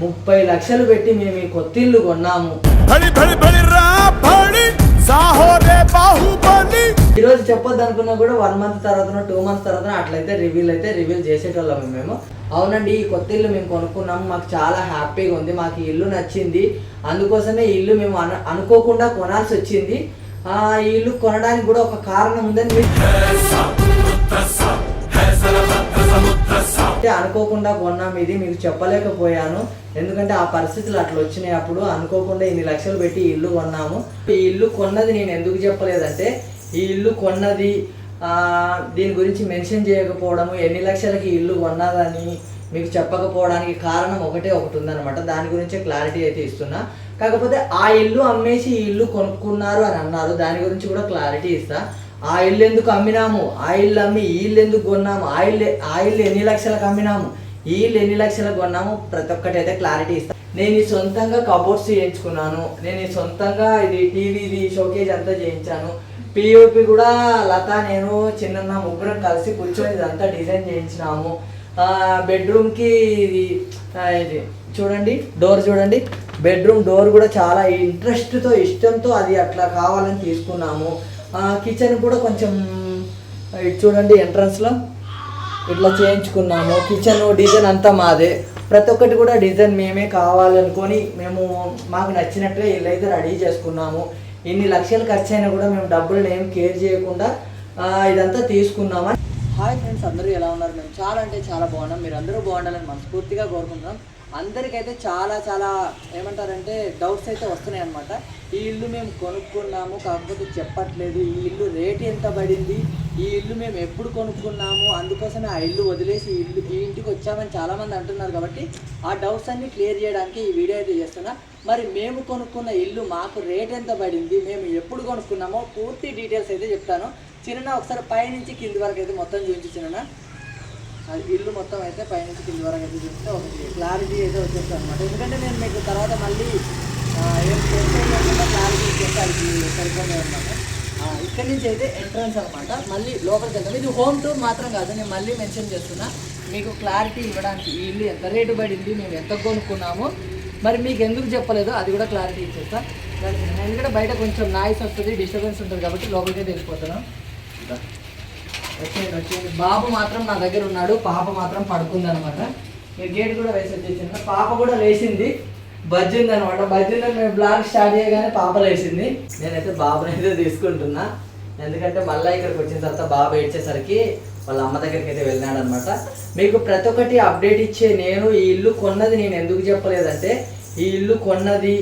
ముప్పై లక్షలు పెట్టి మేము ఈ కొత్త ఇల్లు కొన్నాము. భడి భడి భడి రా భడి సాహో రే బాహుబలి. ఈ రోజు చెప్పొద్దు అనుకున్నా కూడా వన్ మంత్ తర్వాత టూ మంత్స్ తర్వాత అట్లయితే రివ్యూలు అయితే రివ్యూలు చేసేటోళ్ళము మేము. అవునండి ఈ కొత్త ఇల్లు మేము కొనుక్కున్నాము. మాకు చాలా హ్యాపీగా ఉంది. మాకు ఈ ఇల్లు నచ్చింది. అందుకోసమే ఇల్లు మేము అను అనుకోకుండా కొనాల్సి వచ్చింది. ఆ, ఈ ఇల్లు కొనడానికి కూడా ఒక కారణం ఉందని అనుకోకుండా కొన్నాం ఇది మీకు చెప్పలేకపోయాను. ఎందుకంటే ఆ పరిస్థితులు అట్లా వచ్చినాయి అప్పుడు. అనుకోకుండా ఇన్ని లక్షలు పెట్టి ఇల్లు కొన్నాము. ఈ ఇల్లు కొన్నది నేను ఎందుకు చెప్పలేదంటే ఈ ఇల్లు కొన్నది దీని గురించి మెన్షన్ చేయకపోవడము ఎన్ని లక్షలకి ఇల్లు కొన్నదని మీకు చెప్పకపోవడానికి కారణం ఒకటే ఒకటి ఉందన్నమాట. దాని గురించే క్లారిటీ అయితే ఇస్తున్నా. కాకపోతే ఆ ఇల్లు అమ్మేసి ఈ ఇల్లు కొనుక్కున్నారు అని అన్నారు. దాని గురించి కూడా క్లారిటీ ఇస్తా. ఆ ఇల్లు ఎందుకు అమ్మినాము? ఆ ఇల్లు అమ్మి ఈ ఇల్లు ఎందుకు కొన్నాము? ఆ ఇల్లు ఆ ఇల్లు ఎన్ని లక్షలకు అమ్మినాము? ఈ ఇల్లు ఎన్ని లక్షలకు కొన్నాము? ప్రతి ఒక్కటి అయితే క్లారిటీ ఇస్తాను నేను ఈ సొంతంగా కబోర్డ్స్ చేయించుకున్నాను. నేను ఈ సొంతంగా ఇది టీవీది షోకేజ్ అంతా చేయించాను. పిఓపి కూడా లత నేను చిన్న ముగ్గురం కలిసి కూర్చొని ఇదంతా డిజైన్ చేయించినాము. బెడ్రూమ్కి ఇది ఇది చూడండి డోర్ చూడండి. బెడ్రూమ్ డోర్ కూడా చాలా ఇంట్రెస్ట్తో ఇష్టంతో అది అట్లా కావాలని తీసుకున్నాము. కిచెన్ కూడా కొంచెం ఇటు చూడండి ఎంట్రన్స్లో ఇట్లా చేయించుకున్నాము. కిచెన్ డిజైన్ అంతా మాదే. ప్రతి ఒక్కటి కూడా డిజైన్ మేమే కావాలనుకొని మేము మాకు నచ్చినట్లే ఇల్లు అయితే రెడీ చేసుకున్నాము. ఇన్ని లక్షలు ఖర్చు అయినా కూడా మేము డబ్బులు ఏం కేర్ చేయకుండా ఇదంతా తీసుకున్నామని. హాయ్ ఫ్రెండ్స్ అందరూ ఎలా ఉన్నారు? మేము చాలా అంటే చాలా బాగున్నాం. మీరు అందరూ బాగుండాలని మనస్ఫూర్తిగా కోరుకుంటున్నాం. అందరికైతే చాలా చాలా ఏమంటారంటే డౌట్స్ అయితే వస్తున్నాయి అనమాట ఈ ఇల్లు మేము కొనుక్కున్నాము కాకపోతే చెప్పట్లేదు. ఈ ఇల్లు రేట్ ఎంత పడింది? ఈ ఇల్లు మేము ఎప్పుడు కొనుక్కున్నాము? అందుకోసమే ఆ ఇల్లు వదిలేసి ఈ ఇల్లు ఈ ఇంటికి వచ్చామని చాలామంది అంటున్నారు కాబట్టి ఆ డౌట్స్ అన్ని క్లియర్ చేయడానికి ఈ వీడియో అయితే చేస్తున్నా. మరి మేము కొనుక్కున్న ఇల్లు మాకు రేట్ ఎంత పడింది? మేము ఎప్పుడు కొనుక్కున్నామో పూర్తి డీటెయిల్స్ అయితే చెప్తాను. చిన్న ఒకసారి పైనుంచి కింది వరకు అయితే మొత్తం చూపించి చిన్న. అది ఇల్లు మొత్తం అయితే పైనుంచి కింది వరకు అయితే చూస్తే ఒక క్లారిటీ అయితే వచ్చేస్తుంది అనమాట ఎందుకంటే నేను మీకు తర్వాత మళ్ళీ ఏం చేస్తే క్లారిటీ ఇచ్చేస్తే అది సరిపోతుంది అనమాట ఇక్కడి నుంచి అయితే ఎంట్రన్స్ అనమాట మళ్ళీ లోపలికి వెళ్తాం. ఇది హోమ్ టూర్ మాత్రం కాదు నేను మళ్ళీ మెన్షన్ చేస్తున్నా. మీకు క్లారిటీ ఇవ్వడానికి ఈ ఇల్లు ఎంత రేటు పడింది మేము ఎంత కొనుక్కున్నాము మరి మీకు ఎందుకు చెప్పలేదు అది కూడా క్లారిటీ ఇచ్చేస్తా. ఎందుకంటే బయట కొంచెం నాయిస్ వస్తుంది డిస్టర్బెన్స్ ఉంటుంది కాబట్టి లోపలికి అయితే వచ్చేయండి వచ్చేయండి బాబు మాత్రం నా దగ్గర ఉన్నాడు పాప మాత్రం పడుకుంది అనమాట మీరు గేట్ కూడా వేసి వచ్చేసింది. పాప కూడా లేచింది. బజ్జింది అనమాట బజ్జి మేము బ్లాగ్ స్టార్ట్ చేయగానే పాప లేచింది. నేనైతే బాబుని అయితే తీసుకుంటున్నా. ఎందుకంటే మళ్ళీ ఇక్కడికి వచ్చిన తర్వాత బాబు ఏడ్చేసరికి వాళ్ళ అమ్మ దగ్గరికి అయితే వెళ్ళినాడు అనమాట మీకు ప్రతి ఒక్కటి అప్డేట్ ఇచ్చే నేను ఈ ఇల్లు కొన్నది నేను ఎందుకు చెప్పలేదంటే ఈ ఇల్లు కొన్నది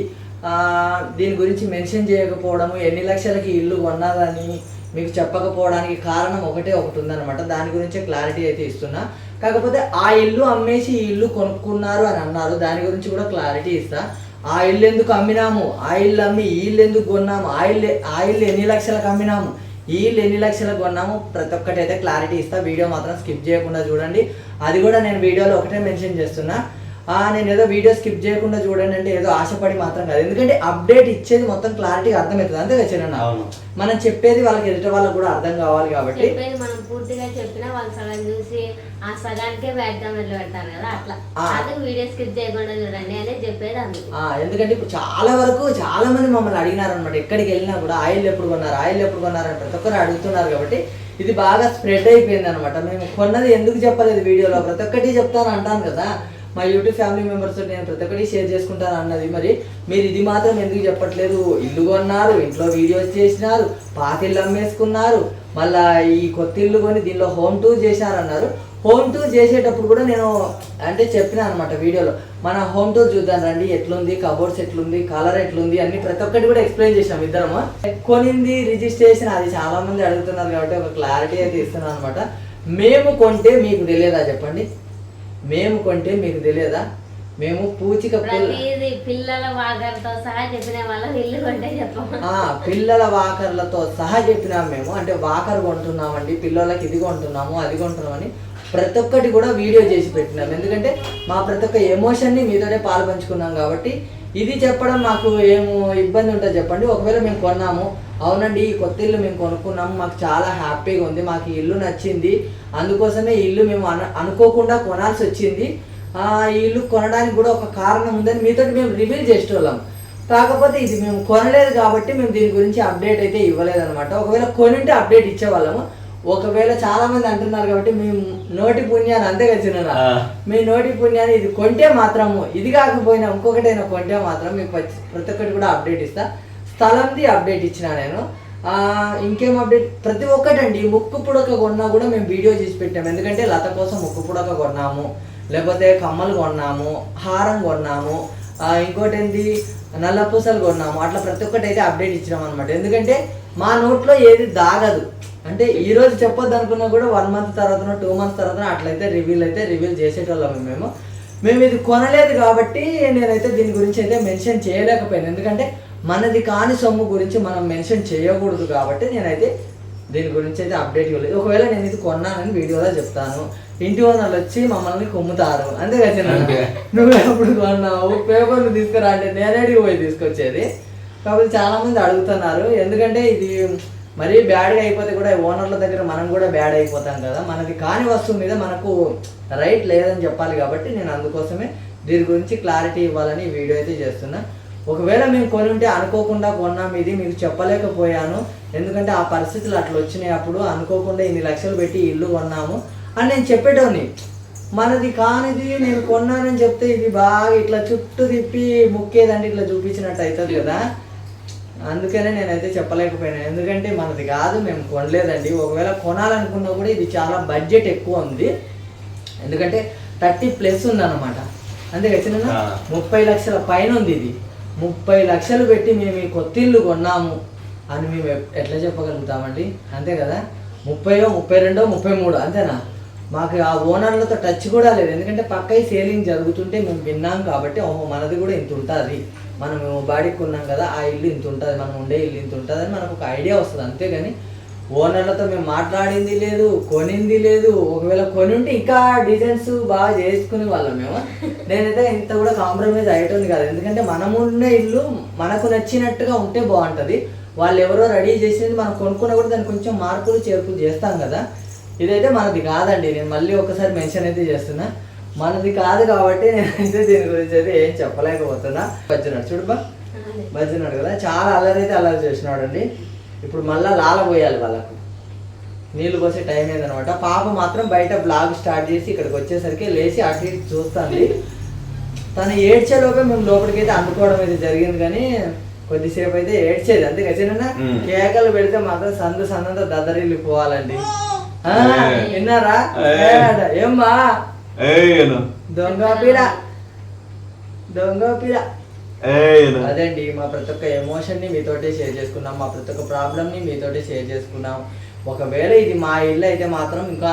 దీని గురించి మెన్షన్ చేయకపోవడము ఎన్ని లక్షలకి ఇల్లు కొన్నదని మీకు చెప్పకపోవడానికి కారణం ఒకటే ఒకటి ఉందన్నమాట దాని గురించే క్లారిటీ అయితే ఇస్తున్నా. కాకపోతే ఆ ఇల్లు అమ్మేసి ఈ ఇల్లు కొనుక్కున్నారు అని అన్నారు. దాని గురించి కూడా క్లారిటీ ఇస్తా. ఆ ఇల్లు ఎందుకు అమ్మినాము? ఆ ఇల్లు అమ్మి ఈ ఇల్లు ఎందుకు కొన్నాము? ఆ ఇల్లు ఆ ఇల్లు ఎన్ని లక్షలకు అమ్మినాము? ఈ ఇల్లు ఎన్ని లక్షలకు కొన్నాము? ప్రతి ఒక్కటి అయితే క్లారిటీ ఇస్తా. వీడియో మాత్రం స్కిప్ చేయకుండా చూడండి. అది కూడా నేను వీడియోలో ఒకటే మెన్షన్ చేస్తున్నా. నేను ఏదో వీడియో స్కిప్ చేయకుండా చూడండి అంటే ఏదో ఆశపడి మాత్రం కాదు. ఎందుకంటే అప్డేట్ ఇచ్చేది మొత్తం క్లారిటీ అర్థమవుతుంది. అంతే కదా చిన్న అవును. మనం చెప్పేది వాళ్ళకి ఎదుటి వాళ్ళకి కూడా అర్థం కావాలి కాబట్టి. చెప్పేది మనం పూర్తిగా చెప్పినా వాళ్ళు సగం చూసి ఆ సగానికే వేద్దాం వెళ్ళి పెడతారు కదా అట్లా. ఆ. అందుకు వీడియో స్కిప్ చేయకుండా చూడండి అనేది చెప్పేది అందుకు. ఎందుకంటే ఇప్పుడు చాలా వరకు చాలా మంది మమ్మల్ని అడిగినారు అనమాట ఎక్కడికి వెళ్ళినా కూడా ఆయిల్ ఎప్పుడు కొన్నారు ఆయిల్ ఎప్పుడు కొన్నారు అని ప్రతి ఒక్కరు అడుగుతున్నారు కాబట్టి ఇది బాగా స్ప్రెడ్ అయిపోయింది అనమాట మేము కొన్నది ఎందుకు చెప్పలేదు వీడియోలో ప్రతి ఒక్కటి చెప్తాను అంటాను కదా. మా యూట్యూబ్ ఫ్యామిలీ మెంబర్స్ నేను ప్రతి ఒక్కటి షేర్ చేసుకుంటాను అన్నది. మరి మీరు ఇది మాత్రం ఎందుకు చెప్పట్లేదు? ఇల్లు కొన్నారు ఇంట్లో వీడియోస్ చేసినారు పాత ఇల్లు అమ్మేసుకున్నారు మళ్ళా ఈ కొత్త ఇల్లు కొని దీనిలో హోమ్ టూర్ చేశారన్నారు హోమ్ టూర్ చేసేటప్పుడు కూడా నేను అంటే చెప్పినా అనమాట వీడియోలో. మన హోమ్ టూర్ చూద్దాం రండి ఎట్లుంది కబోర్డ్స్ ఎట్లుంది కలర్ ఎట్లుంది అన్ని ప్రతి ఒక్కటి కూడా ఎక్స్ప్లెయిన్ చేసాం ఇద్దరము. కొనింది రిజిస్ట్రేషన్ అది చాలా మంది అడుగుతున్నారు కాబట్టి ఒక క్లారిటీ అయితే ఇస్తున్నాను అనమాట మేము కొంటే మీకు తెలియదా చెప్పండి? మేము కొంటే మీకు తెలియదా? మేము పూచిక పిల్లల సహా చెప్పిన వాళ్ళం ఇల్లు కొంటే చెప్పము ఆ, పిల్లల వాకర్లతో సహా చెప్పినాం మేము. అంటే వాకర్ కొంటున్నామండి పిల్లలకి ఇది కొంటున్నాము అది కొంటున్నామని ప్రతి ఒక్కటి కూడా వీడియో చేసి పెట్టినాం. ఎందుకంటే మా ప్రతి ఒక్క ఎమోషన్ని మీతోనే పాలు పంచుకున్నాం కాబట్టి ఇది చెప్పడం మాకు ఏమో ఇబ్బంది ఉంటుంది చెప్పండి. ఒకవేళ మేము కొన్నాము అవునండి ఈ కొత్త ఇల్లు మేము కొనుక్కున్నాము మాకు చాలా హ్యాపీగా ఉంది మాకు ఈ ఇల్లు నచ్చింది. అందుకోసమే ఇల్లు మేము అను అనుకోకుండా కొనాల్సి వచ్చింది. ఆ, ఈ ఇల్లు కొనడానికి కూడా ఒక కారణం ఉందని మీతో మేము రివీల్ చేసేవాళ్ళం కాకపోతే ఇది మేము కొనలేదు కాబట్టి మేము దీని గురించి అప్డేట్ అయితే ఇవ్వలేదు అనమాట ఒకవేళ కొనింటే అప్డేట్ ఇచ్చేవాళ్ళము. ఒకవేళ చాలా మంది అంటున్నారు కాబట్టి మేము నోటి పుణ్యాన్ని అంతే ఆ. మీ నోటి పుణ్యాన్ని ఇది కొంటే మాత్రము ఇది కాకపోయినా ఇంకొకటైనా కొంటే మాత్రం మీకు ప్రతి- ఒక్కటి కూడా అప్డేట్ ఇస్తా. స్థలంది అప్డేట్ ఇచ్చిన నేను. ఇంకేం అప్డేట్? ప్రతి ఒక్కటండి ముక్కు పుడక కొన్నా కూడా మేము వీడియో చేసి పెట్టాము. ఎందుకంటే లత కోసం ముక్కు పుడక కొన్నాము లేకపోతే కమ్మలు కొన్నాము హారం కొన్నాము ఇంకోటి ఏంటి నల్ల పూసలు కొన్నాము. అట్లా ప్రతి ఒక్కటి అయితే అప్డేట్ ఇచ్చినాం అనమాట ఎందుకంటే మా నోట్లో ఏది దాగదు. అంటే ఈ రోజు చెప్పొద్దు అనుకున్నా కూడా వన్ మంత్ తర్వాత టూ మంత్స్ తర్వాత అట్లయితే రివీల్ అయితే రివీల్ చేసేటోళ్ళము మేము. మేము ఇది కొనలేదు కాబట్టి నేనైతే దీని గురించి అయితే మెన్షన్ చేయలేకపోయాను. ఎందుకంటే మనది కాని సొమ్ము గురించి మనం మెన్షన్ చేయకూడదు కాబట్టి నేనైతే దీని గురించి అయితే అప్డేట్ ఇవ్వలేదు. ఒకవేళ నేను ఇది కొన్నానని వీడియోలో చెప్తాను. ఇంటి ఓనర్లు వచ్చి మమ్మల్ని కొమ్ముతారు. అంతే కదా. నువ్వు ఎప్పుడు కొన్నావు? పేపర్లు తీసుకురా అంటే నేనేడి పోయి తీసుకొచ్చేది. కాబట్టి చాలామంది అడుగుతున్నారు. ఎందుకంటే ఇది మరీ బ్యాడ్గా అయిపోతే కూడా ఓనర్ల దగ్గర మనం కూడా బ్యాడ్ అయిపోతాం కదా. మనది కాని వస్తువు మీద మనకు రైట్ లేదని చెప్పాలి కాబట్టి నేను అందుకోసమే దీని గురించి క్లారిటీ ఇవ్వాలని వీడియో అయితే చేస్తున్నా. ఒకవేళ మేము కొని ఉంటే అనుకోకుండా కొన్నాం ఇది మీకు చెప్పలేకపోయాను. ఎందుకంటే ఆ పరిస్థితులు అట్లా వచ్చినాయి అప్పుడు. అనుకోకుండా ఇన్ని లక్షలు పెట్టి ఇల్లు కొన్నాము. అని నేను చెప్పేటోని మనది కానిది నేను కొన్నానని చెప్తే ఇది బాగా ఇట్లా చుట్టూ తిప్పి ముక్కేదండి ఇట్లా చూపించినట్టు అవుతుంది కదా. అందుకనే నేనైతే చెప్పలేకపోయాను. ఎందుకంటే మనది కాదు మేము కొనలేదండి. ఒకవేళ కొనాలనుకున్నా కూడా ఇది చాలా బడ్జెట్ ఎక్కువ ఉంది. ఎందుకంటే థర్టీ ప్లస్ ఉందన్నమాట. అంతే ఖచ్చితంగా. ముప్పై లక్షల పైన ఉంది ఇది. ముప్పై లక్షలు పెట్టి మేము ఈ కొత్త ఇల్లు కొన్నాము అని మేము ఎట్లా చెప్పగలుగుతామండి? అంతే కదా? ముప్పైయో ముప్పై రెండో ముప్పై మూడు అంతేనా? మాకు ఆ ఓనర్లతో టచ్ కూడా లేదు. ఎందుకంటే పక్కై సేలింగ్ జరుగుతుంటే మేము విన్నాం కాబట్టి ఓహో మనది కూడా ఇంత ఉంటుంది. మనం బాడీకి కొన్నాం కదా ఆ ఇల్లు ఇంత ఉంటుంది మనం ఉండే ఇల్లు ఇంత ఉంటుంది అని మనకు ఒక ఐడియా వస్తుంది. అంతేగాని ఓనర్లతో మేము మాట్లాడింది లేదు కొనింది లేదు ఒకవేళ కొని ఉంటే ఇంకా డిజైన్స్ బాగా చేసుకునే వాళ్ళం మేము. నేనైతే ఇంత కూడా కాంప్రమైజ్ అయ్యేటోని కాదు. ఎందుకంటే మనం ఉన్న ఇల్లు మనకు నచ్చినట్టుగా ఉంటే బాగుంటుంది. వాళ్ళు ఎవరో రెడీ చేసింది మనం కొనుక్కున్నా కూడా దానికి కొంచెం మార్పులు చేర్పులు చేస్తాం కదా. ఇదైతే మనది కాదండి. నేను మళ్ళీ ఒకసారి మెన్షన్ అయితే చేస్తున్నా. మనది కాదు కాబట్టి నేనైతే దీని గురించి అయితే ఏం చెప్పలేకపోతున్నా. బజ్జునాడు చూడుబా బజ్జునాడు కదా. చాలా అల్లరి అయితే అల్లరి చేసినాడు అండి ఇప్పుడు మళ్ళా లాల పోయాలి వాళ్ళకు. నీళ్ళు పోసే టైం అయిందనమాట పాప మాత్రం బయట బ్లాగ్ స్టార్ట్ చేసి ఇక్కడికి వచ్చేసరికి లేచి అటు ఇటు చూస్తుంది. తను ఏడ్చేలోపే మేము లోపలికి అయితే అందుకోవడం అయితే జరిగింది కానీ కొద్దిసేపు అయితే ఏడ్చేది. అంతే కదా. కేకలు పెడితే మాత్రం సందు సందంతా దద్దరిల్లి పోవాలండి. విన్నారా? ఏమ్మా? దొంగ పీడ దొంగ అదండి మా ప్రతి ఒక్క ఎమోషన్ని మీతోటే షేర్ చేసుకున్నాం. మా ప్రతి ఒక్క ప్రాబ్లం ని మీతోటే షేర్ చేసుకున్నాం. ఒకవేళ ఇది మా ఇల్లు అయితే మాత్రం ఇంకా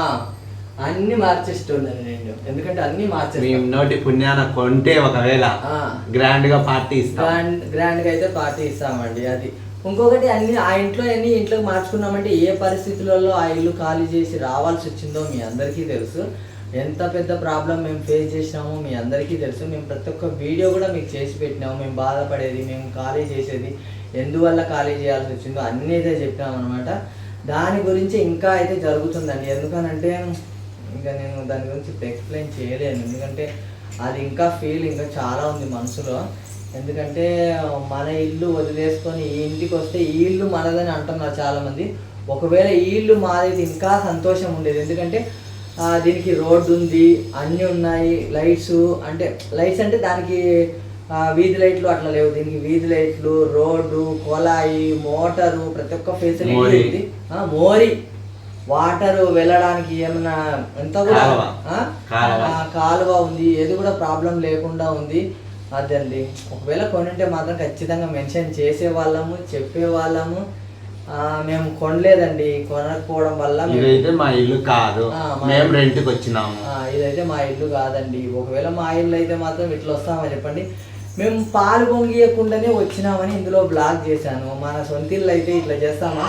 అన్ని మార్చేస్తుందని నేను. ఎందుకంటే అన్ని మేము మార్చేస్తాం నోటి పుణ్యాన కొంటే ఒకవేళ ఆ. గ్రాండ్గా పార్టీ ఇస్తాం. గ్రాండ్ గ్రాండ్గా అయితే పార్టీ ఇస్తామండి అది. ఇంకొకటి అన్ని ఆ ఇంట్లో అన్ని ఇంట్లోకి మార్చుకున్నామంటే ఏ పరిస్థితులలో ఆ ఇల్లు ఖాళీ చేసి రావాల్సి వచ్చిందో మీ అందరికీ తెలుసు. ఎంత పెద్ద ప్రాబ్లం మేము ఫేస్ చేసినామో మీ అందరికీ తెలుసు. మేము ప్రతి ఒక్క వీడియో కూడా మీకు చేసి పెట్టినాము. మేము బాధపడేది మేము ఖాళీ చేసేది ఎందువల్ల ఖాళీ చేయాల్సి వచ్చిందో అన్నీ అయితే చెప్పినాం అనమాట దాని గురించి ఇంకా అయితే జరుగుతుందండి. ఎందుకనంటే ఇంకా నేను దాని గురించి ఎక్స్ప్లెయిన్ చేయలేను. ఎందుకంటే అది ఇంకా ఫీల్ ఇంకా చాలా ఉంది మనసులో. ఎందుకంటే మన ఇల్లు వదిలేసుకొని ఈ ఇంటికి వస్తే ఈ ఇల్లు మనదని అంటున్నారు చాలామంది. ఒకవేళ ఈ ఇల్లు మాది ఇంకా సంతోషం ఉండేది. ఎందుకంటే దీనికి రోడ్డు ఉంది అన్నీ ఉన్నాయి లైట్స్ అంటే లైట్స్ అంటే దానికి వీధి లైట్లు అట్లా లేవు. దీనికి వీధి లైట్లు రోడ్డు కొలాయి మోటారు ప్రతి ఒక్క ఫెసిలిటీ. ఉంది. ఆ, మోరి. వాటర్ వెళ్ళడానికి ఏమన్నా ఎంత కూడా కాలువ. ఉంది. ఏది కూడా ప్రాబ్లం లేకుండా ఉంది. అదండి. ఒకవేళ కొనుంటే మాత్రం ఖచ్చితంగా మెన్షన్ చేసే వాళ్ళము చెప్పే వాళ్ళము మేము కొనలేదండి. కొనకపోవడం వల్ల మేము- ఇదైతే మా ఇల్లు కాదు. మేము. రెంట్కి వచ్చినాము ఆ, ఇదైతే మా ఇల్లు కాదండి. ఒకవేళ మా ఇల్లు అయితే మాత్రం ఇట్లా వస్తామని చెప్పండి. మేము పాలు పొంగియకుండానే వచ్చినామని ఇందులో బ్లాగ్ చేశాను. మన సొంత ఇల్లు అయితే ఇట్లా చేస్తామా?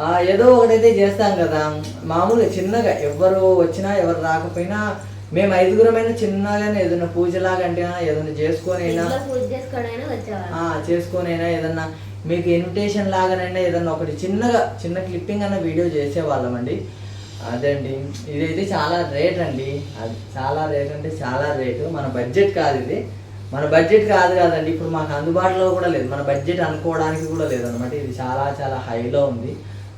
ఆ, ఏదో ఒకటైతే చేస్తాం కదా. మామూలుగా చిన్నగా ఎవరు వచ్చినా ఎవరు రాకపోయినా మేము ఐదుగురమైనా చిన్నగానే ఏదైనా పూజలాగా అంటే ఏదైనా చేసుకొని అయినా ఇంట్లో పూజ చేసుకోవడానికి వచ్చేవాళ్ళు. ఆ, చేసుకొనైనా ఏదన్నా మీకు ఇన్విటేషన్ లాగానైనా ఏదన్నా ఒకటి చిన్నగా చిన్న క్లిప్పింగ్ అన్న వీడియో చేసేవాళ్ళమండి. అదండి ఇదైతే చాలా రేట్ అండి. అది చాలా రేట్ అంటే చాలా రేటు మన బడ్జెట్ కాదు ఇది. మన బడ్జెట్ కాదు కాదండి. ఇప్పుడు మాకు అందుబాటులో కూడా లేదు. మన బడ్జెట్ అనుకోవడానికి కూడా లేదనమాట ఇది చాలా చాలా హైలో ఉంది.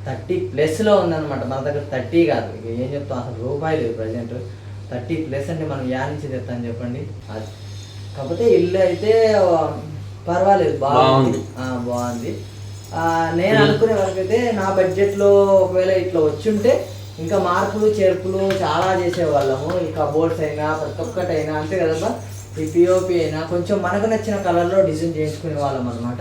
థర్టీ ప్లస్లో ఉందన్నమాట. మన దగ్గర థర్టీ కాదు. ఇక ఏం చెప్తాం? అసలు రూపాయి లేదు ప్రజెంట్. థర్టీ ప్లస్ అంటే మనం యా నుంచి తెస్తాను చెప్పండి. అది. కాకపోతే ఇల్లు అయితే పర్వాలేదు బాగుంది. బాగుంది. నేను అనుకునే వరకైతే నా బడ్జెట్లో ఒకవేళ ఇట్లా వచ్చుంటే ఇంకా మార్పులు చేర్పులు చాలా చేసేవాళ్ళము. ఈ కబోర్డ్స్ అయినా ప్రతి ఒక్కటి అయినా అంతే కదమ్మా ఈ పిఓపి అయినా కొంచెం మనకు నచ్చిన కలర్లో డిజైన్ చేయించుకునే వాళ్ళం అనమాట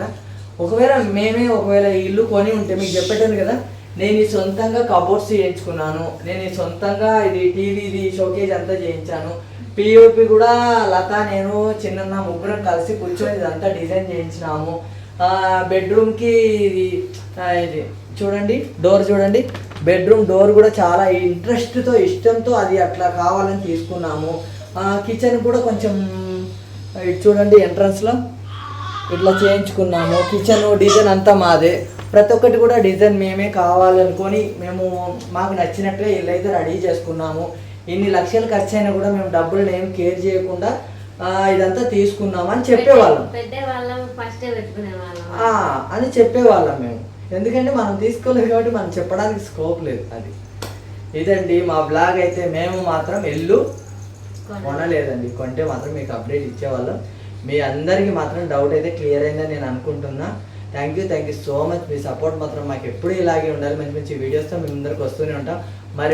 ఒకవేళ మేమే ఒకవేళ ఇల్లు కొని ఉంటే మీకు చెప్పేటాను కదా నేను ఈ సొంతంగా కబోర్డ్స్ చేయించుకున్నాను. నేను ఈ సొంతంగా ఇది టీవీది షోకేజ్ అంతా చేయించాను. పిఓపి కూడా లత నేను చిన్న ముగ్గురం కలిసి కూర్చొని ఇదంతా డిజైన్ చేయించినాము. బెడ్రూమ్కి ఇది ఇది చూడండి డోర్ చూడండి. బెడ్రూమ్ డోర్ కూడా చాలా ఇంట్రెస్ట్తో ఇష్టంతో అది అట్లా కావాలని తీసుకున్నాము. కిచెన్ కూడా కొంచెం చూడండి ఎంట్రన్స్లో. ఇట్లా చేయించుకున్నాము. కిచెన్ డిజైన్ అంతా మాదే. ప్రతి ఒక్కటి కూడా డిజైన్ మేమే కావాలనుకొని మేము మాకు నచ్చినట్లే ఇల్లు అయితే రెడీ చేసుకున్నాము. ఇన్ని లక్షలు ఖర్చు అయినా కూడా మేము డబ్బులు ఏం కేర్ చేయకుండా ఇదంతా తీసుకున్నాము అని చెప్పేవాళ్ళం అని చెప్పేవాళ్ళం మేము. ఎందుకంటే మనం తీసుకోలేదు కాబట్టి మనం చెప్పడానికి స్కోప్ లేదు అది. ఇదండి మా బ్లాగ్ అయితే మేము మాత్రం ఇల్లు కొనలేదండి. కొంటే మాత్రం మీకు అప్డేట్ ఇచ్చేవాళ్ళం. మీ అందరికీ మాత్రం డౌట్ అయితే క్లియర్ అయిందని నేను అనుకుంటున్నా. Thank you thank you so much me support మాత్రం మాకు ఎప్పుడూ ఇలాగే ఉండాలి. మంచి మంచి వీడియోస్తో మీ ముందరికి వస్తూనే ఉంటాం. మరి